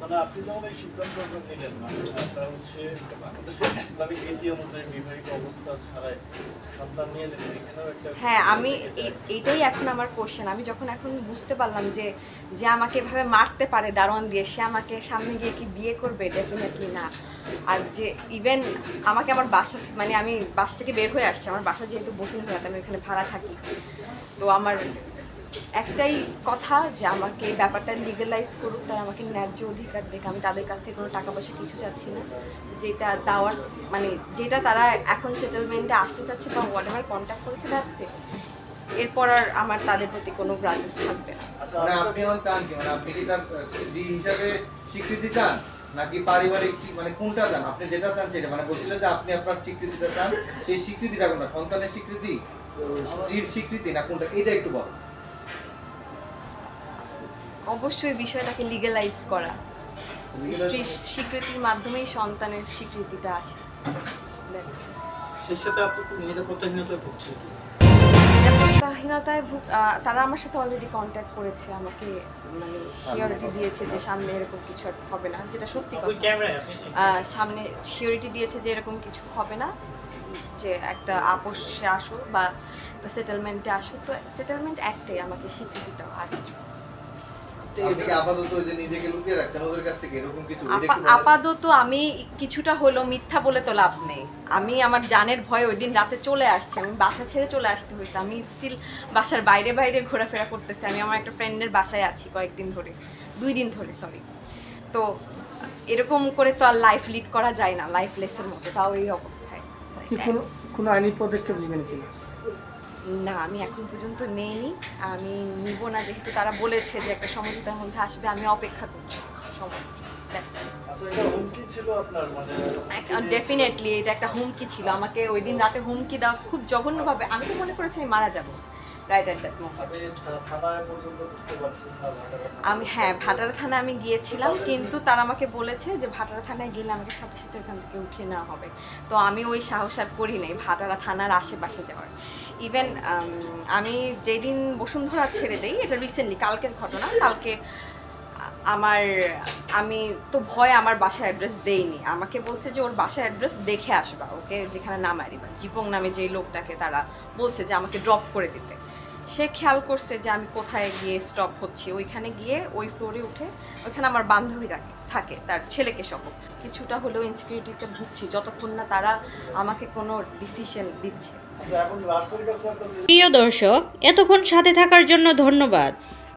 মানে আপনি এই হ্যাঁ আমি এটাই এখন আমার কোশ্চেন আমি যখন এখন বুঝতে পারলাম যে যে আমাকে এভাবে মারতে পারে দারোয়ান দিয়ে সে আমাকে সামনে গিয়ে কি বিয়ে করবে ডেফিনেটলি না? আর যে ইভেন আমাকে আমার বাসা মানে আমি বাস থেকে বের হয়ে আসছি আমার বাসা যেহেতু বসুন হয়ে আমি এখানে ভাড়া থাকি। তো আমার একটাই কথা যে আমাকে ব্যাপারটা লিগালাইজ করুক তারা আমাকে ন্যায্য অধিকার দেখ আমি তাদের কাছ থেকে কোনো টাকা পয়সা কিছু চাচ্ছি না। যেটা দেওয়ার মানে যেটা তারা এখন সেটেলমেন্টে আসতে চাচ্ছে বা হোয়াট এভার কন্ট্যাক্ট করেছে যাচ্ছে এরপর আর আমার তাদের প্রতি কোনো গ্রাজেস থাকবে না। আচ্ছা মানে মানে স্বীকৃতি চান? নাকি পারিবারিক মানে কোনটা চান? আপনি যেটা চান সেটা। মানে বলছিলেন যে আপনি আপনার স্বীকৃতিটা চান, সেই স্বীকৃতিটা কোনটা? সন্তানের স্বীকৃতি? স্ত্রীর স্বীকৃতি না কোনটা? এটা একটু বল অবশ্যই বিষয়টাকে লিগালাইজ করা। স্ত্রীর স্বীকৃতির মাধ্যমেই সন্তানের স্বীকৃতিটা আসে। সাথে আপনি খুব নিরাপত্তাহীনতায় ভুগছেন নিরাপত্তাহীনতায় ভুগ- তারা আমার সাথে অলরেডি কন্ট্যাক্ট করেছে আমাকে মানে শিওরিটি দিয়েছে যে সামনে এরকম কিছু একটা হবে না যেটা সত্যি কথা। সামনে শিওরিটি দিয়েছে যে এরকম কিছু হবে না যে একটা আপোষে আসো বা একটা সেটেলমেন্টে আসো তো সেটেলমেন্ট একটাই আমাকে স্বীকৃতি দাও আর কিছু আপাতত আমি কিছুটা হলো মিথ্যা বলে তো লাভ নেই। আমি আমার জানের ভয়ে ওই দিন রাতে চলে আসছি। আমি বাসা ছেড়ে চলে আসতে হয়েছে। আমি স্টিল বাসার বাইরে বাইরে ঘোরাফেরা করতেছি। আমি আমার একটা ফ্রেন্ডের বাসায় আছি কয়েকদিন ধরে। দুই দিন ধরে সরি তো এরকম করে তো আর লাইফ লিড করা যায় না লাইফ লেসের মতো। তাও এই অবস্থায়। কোনো কোনো আইনি পদক্ষেপ নেবেন কিনা? না, আমি এখন পর্যন্ত নেইনি। আমি নিব না, যেহেতু তারা বলেছে যে একটা সমঝোতার মধ্যে আসবে, আমি অপেক্ষা করছি। ছিল আপনার? মানে ডেফিনেটলি এটা একটা হুমকি ছিল। আমাকে ওই দিন রাতে হুমকি দেওয়া খুব জঘন্যভাবে আমি তো মনে করেছি আমি মারা যাব। Right at that. আমি হ্যাঁ ভাটারা থানায় আমি গিয়েছিলাম কিন্তু তারা আমাকে বলেছে যে ভাটারা থানায় গেলে আমাকে সাথে সাথে এখান থেকে উঠিয়ে নেওয়া হবে। তো আমি ওই সাহস আর করি নাই ভাটারা থানার আশেপাশে যাওয়ার। ইভেন আমি যেদিন বসুন্ধরা ছেড়ে দেই এটা রিসেন্টলি কালকের ঘটনা কালকে আমার আমি তো ভয় আমার বাসার অ্যাড্রেস দেইনি। আমাকে বলছে যে ওর বাসার অ্যাড্রেস দেখে আসবা ওকে যেখানে নামায় দিবা। জিপং নামে যেই লোকটাকে তারা বলছে যে আমাকে ড্রপ করে দিতে। সে খেয়াল করছে যে আমি কোথায় গিয়ে স্টপ হচ্ছি। ওইখানে গিয়ে ওই ফ্লোরে উঠে ওইখানে আমার বান্ধবী থাকে থাকে তার ছেলেকে সহ। কিছুটা হলেও ইনসিকিউরিটিতে ভুগছি যতক্ষণ না তারা আমাকে কোনো ডিসিশন দিচ্ছে। আচ্ছা প্রিয় দর্শক এতক্ষণ সাথে থাকার জন্য ধন্যবাদ।